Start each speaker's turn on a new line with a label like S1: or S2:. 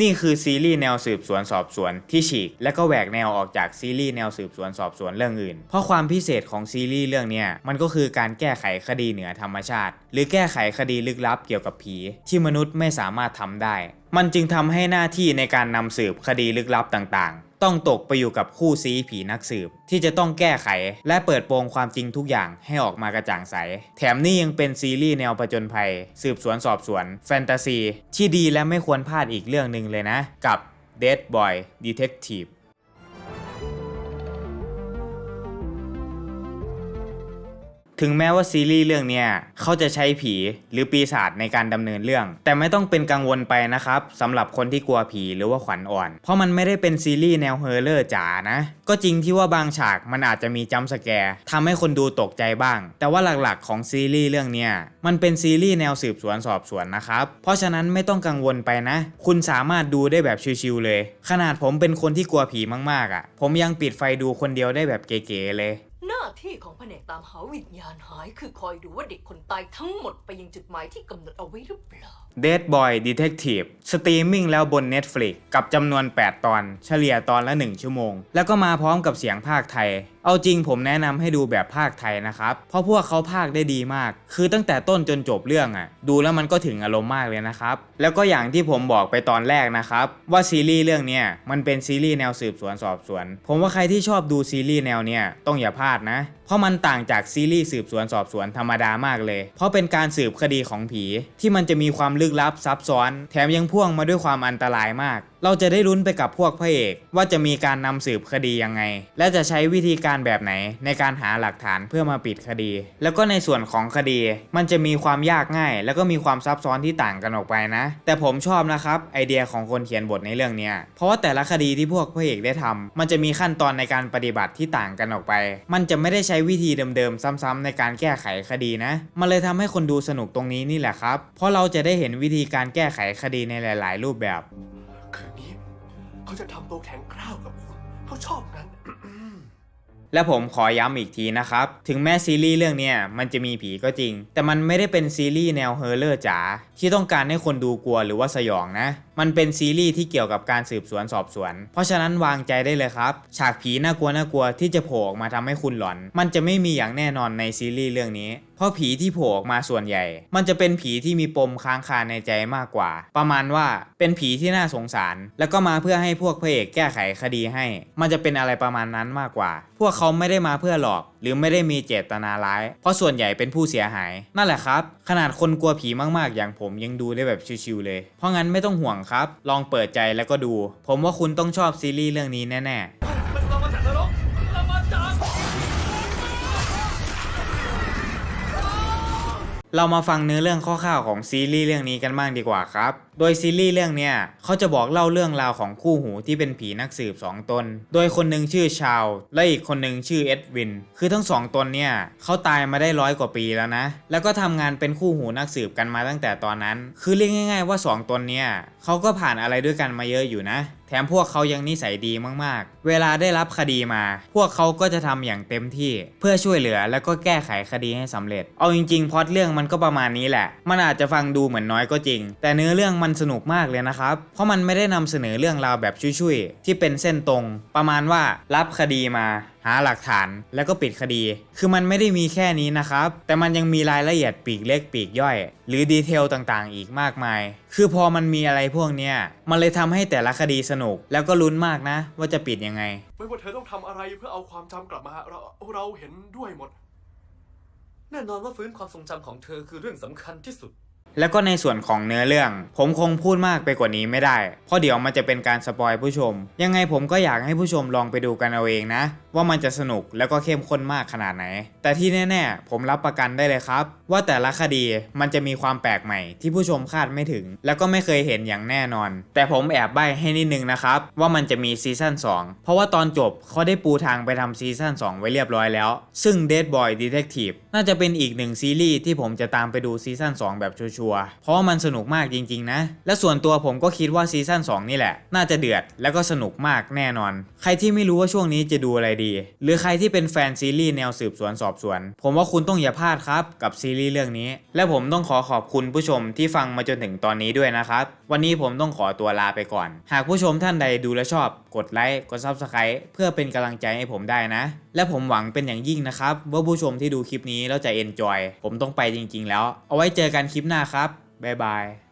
S1: นี่คือซีรีส์แนวสืบสวนสอบสวนที่ฉีก และก็แหวกแนวออกจากซีรีส์แนวสืบสวนสอบสวนเรื่องอื่น เพราะความพิเศษของซีรีส์เรื่องนี้มันก็คือการแก้ไขคดีเหนือธรรมชาติ หรือแก้ไขคดีลึกลับเกี่ยวกับผี ที่มนุษย์ไม่สามารถทำได้ มันจึงทำให้หน้าที่ในการนำสืบคดีลึกลับต่างๆ ต้องตกไปอยู่กับคู่ซีผีนักสืบ ที่จะต้องแก้ไข และเปิดโปงความจริงทุกอย่างให้ออกมากระจ่างใส แถมนี่ยังเป็นซีรีส์แนวผจญภัย สืบสวนสอบสวน แฟนตาซี ที่ดีและไม่ควรพลาดอีกเรื่องหนึ่งเลยนะ กับ Dead Boy Detective ถึงแม้ว่าซีรีส์เรื่องเนี้ยเขาจะใช้ผีหรือปีศาจในการดำเนินเรื่อง แต่ไม่ต้องเป็นกังวลไปนะครับสำหรับคนที่กลัวผีหรือว่าขวัญอ่อน เพราะมันไม่ได้เป็นซีรีส์แนวเฮอร์เลอร์จ๋านะ ก็จริงที่ว่าบางฉากมันอาจจะมีจัมสแกร์ทำให้คนดูตกใจบ้าง แต่ว่าหลักๆของซีรีส์เรื่องเนี้ยมันเป็นซีรีส์แนวสืบสวนสอบสวนนะครับเพราะฉะนั้นไม่ต้องกังวลไปนะ คุณสามารถดูได้แบบชิวๆเลย ขนาดผมเป็นคนที่กลัวผีมากๆอะ ผมยังปิดไฟดูคนเดียวได้แบบเก๋ๆเลยา
S2: ที่ของแผนกตามหาวิญญาณหาย คือคอยดูว่าเด็กคนตายทั้งหมดไปยังจุดหมายที่กำหนดเอาไว้หรือเปล่า
S1: Dead Boy Detective สตรีมมิ่งแล้วบน Netflix กับจำนวน 8 ตอน เฉลี่ยตอนละ 1 ชั่วโมง แล้วก็มาพร้อมกับเสียงภาคไทย เอาจริงผมแนะนำให้ดูแบบภาคไทยนะครับ เพราะพวกเขาภาคได้ดีมาก คือตั้งแต่ต้นจนจบเรื่องอะ่ะ ดูแล้วมันก็ถึงอารมณ์มากเลยนะครับ แล้วก็อย่างที่ผมบอกไปตอนแรกนะครับ ว่าซีรีส์เรื่องเนี้ยมันเป็นซีรีส์แนวสืบสวนสอบสวน ผมว่าใครที่ชอบดูซีรีส์แนวเนี้ยต้องอย่าพลาดนะ เพราะมันต่างจากซีรีส์สืบสวนสอบสวนธรรมดามากเลย เพราะเป็นการสืบคดีของผีที่มันจะมีความลึกลับซับซ้อน แถมยังพ่วงมาด้วยความอันตรายมากเราจะได้ลุ้นไปกับพวกพระเอก ว่าจะมีการนำสืบคดียังไง และจะใช้วิธีการแบบไหนในการหาหลักฐานเพื่อมาปิดคดี แล้วก็ในส่วนของคดี มันจะมีความยากง่าย แล้วก็มีความซับซ้อนที่ต่างกันออกไปนะ แต่ผมชอบนะครับไอเดียของคนเขียนบทในเรื่องเนี้ยเพราะว่าแต่ละคดีที่พวกพระเอกได้ทำมันจะมีขั้นตอนในการปฏิบัติที่ต่างกันออกไป มันจะไม่ได้ใช้วิธีเดิมๆซ้ำๆในการแก้ไขคดีนะ มันเลยทำให้คนดูสนุกตรงนี้นี่แหละครับ เพราะเราจะได้เห็นวิธีการแก้ไขคดีในหลาย ๆ รูปแบบ
S3: เขาจะทำตัวแข็งกร้าวกับคุณเขาชอบนั้น
S1: และผมขอย้ำอีกทีนะครับ ถึงแม้ซีรีส์เรื่องเนี้ยมันจะมีผีก็จริง แต่มันไม่ได้เป็นซีรีส์แนวเฮอร์เลอร์จ๋าที่ต้องการให้คนดูกลัวหรือว่าสยองนะ มันเป็นซีรีส์ที่เกี่ยวกับการสืบสวนสอบสวน เพราะฉะนั้นวางใจได้เลยครับ ฉากผีน่ากลัวน่ากลัวที่จะโผล่ออกมาทำให้คุณหลอน มันจะไม่มีอย่างแน่นอนในซีรีส์เรื่องนี้เพราะผีที่โผล่ออกมาส่วนใหญ่ มันจะเป็นผีที่มีปมค้างคาในใจมากกว่า ประมาณว่าเป็นผีที่น่าสงสาร แล้วก็มาเพื่อให้พวกพระเอกแก้ไขคดีให้ มันจะเป็นอะไรประมาณนั้นมากกว่า พวกเขาไม่ได้มาเพื่อหลอก หรือไม่ได้มีเจตนาร้าย เพราะส่วนใหญ่เป็นผู้เสียหาย นั่นแหละครับ ขนาดคนกลัวผีมากๆ อย่างผมยังดูได้แบบชิวๆเลย เพราะงั้นไม่ต้องห่วงครับ ลองเปิดใจแล้วก็ดู ผมว่าคุณต้องชอบซีรีส์เรื่องนี้แน่ๆ
S3: เรามา
S1: ฟังเนื้อเรื่องคร่าวของซีรีส์เรื่องนี้กันบ้างดีกว่าครับ โดยซีรีส์เรื่องเนี้ยเขาจะบอกเล่าเรื่องราวของคู่หูที่เป็นผีนักสืบสองตน โดยคนหนึ่งชื่อชาว และอีกคนหนึ่งชื่อเอ็ดวิน คือทั้งสองตนเนี่ยเขาตายมาได้ร้อยกว่าปีแล้วนะ แล้วก็ทำงานเป็นคู่หูนักสืบกันมาตั้งแต่ตอนนั้น คือเรียกง่าย ๆว่าสองตนเนี่ยเขาก็ผ่านอะไรด้วยกันมาเยอะอยู่นะ แถมพวกเขายังนิสัยดีมากๆ เวลาได้รับคดีมา พวกเขาก็จะทำอย่างเต็มที่ เพื่อช่วยเหลือแล้วก็แก้ไขคดีให้สำเร็จ เอาจริงๆพอดเรื่องมันก็ประมาณนี้แหละ มันอาจจะฟังดูเหมือนน้อยก็จริง แต่เนื้อเรื่องมันสนุกมากเลยนะครับ เพราะมันไม่ได้นำเสนอเรื่องราวแบบชุยๆที่เป็นเส้นตรง ประมาณว่ารับคดีมา หาหลักฐานแล้วก็ปิดคดี คือมันไม่ได้มีแค่นี้นะครับ แต่มันยังมีรายละเอียดปีกเล็กปีกย่อย หรือดีเทลต่างๆ อีกมากมาย คือพอมันมีอะไรพวกเนี้ย มันเลยทำให้แต่ละคดีสนุก แล้วก็ลุ้นมากนะ ว่าจะปิดยังไง
S3: ไม่ว่าเธอต้องทำอะไรเพื่อเอาความจำกลับมาเราเราเห็นด้วยหมด
S4: แน่นอนว่าฟื้นความทรงจำของเธอคือเรื่องสำคัญที่สุด
S1: แล้วก็ในส่วนของเนื้อเรื่อง ผมคงพูดมากไปกว่านี้ไม่ได้ เพราะเดี๋ยวมันจะเป็นการสปอยผู้ชม ยังไงผมก็อยากให้ผู้ชมลองไปดูกันเอาเองนะ ว่ามันจะสนุกแล้วก็เข้มข้นมากขนาดไหน แต่ที่แน่ ๆ ผมรับประกันได้เลยครับว่าแต่ละคดีมันจะมีความแปลกใหม่ที่ผู้ชมคาดไม่ถึง แล้วก็ไม่เคยเห็นอย่างแน่นอน แต่ผมแอบใบ้ให้นิดนึงนะครับ ว่ามันจะมีซีซั่น2 เพราะว่าตอนจบเขาได้ปูทางไปทำซีซั่น2 ไว้เรียบร้อยแล้ว ซึ่ง Dead Boy Detective น่าจะเป็นอีกหนึ่งซีรีส์ที่ผมจะตามไปดูซีซั่น2 แบบชัวชัวร์เพราะว่ามันสนุกมากจริงๆนะ และส่วนตัวผมก็คิดว่าซีซั่น2 นี่แหละ น่าจะเดือดแล้วก็สนุกมากแน่นอน ใครที่ไม่รู้ว่าช่วงนี้จะดูอะไรดี หรือใครที่เป็นแฟนซีรีส์แนวสืบสวนสอบสวน ผมว่าคุณต้องอย่าพลาดครับกับซีรีส์เรื่องนี้ และผมต้องขอขอบคุณผู้ชมที่ฟังมาจนถึงตอนนี้ด้วยนะครับ วันนี้ผมต้องขอตัวลาไปก่อน หากผู้ชมท่านใดดูและชอบ กดไลค์กด Subscribe เพื่อเป็นกำลังใจให้ผมได้นะ และผมหวังเป็นอย่างยิ่งนะครับ ว่าผู้ชมที่ดูคลิปนี้แล้วจะเอนจอยผมต้องไปจริง ๆ แล้ว เอาไว้เจอกันคลิปหน้าครับบ๊ายบาย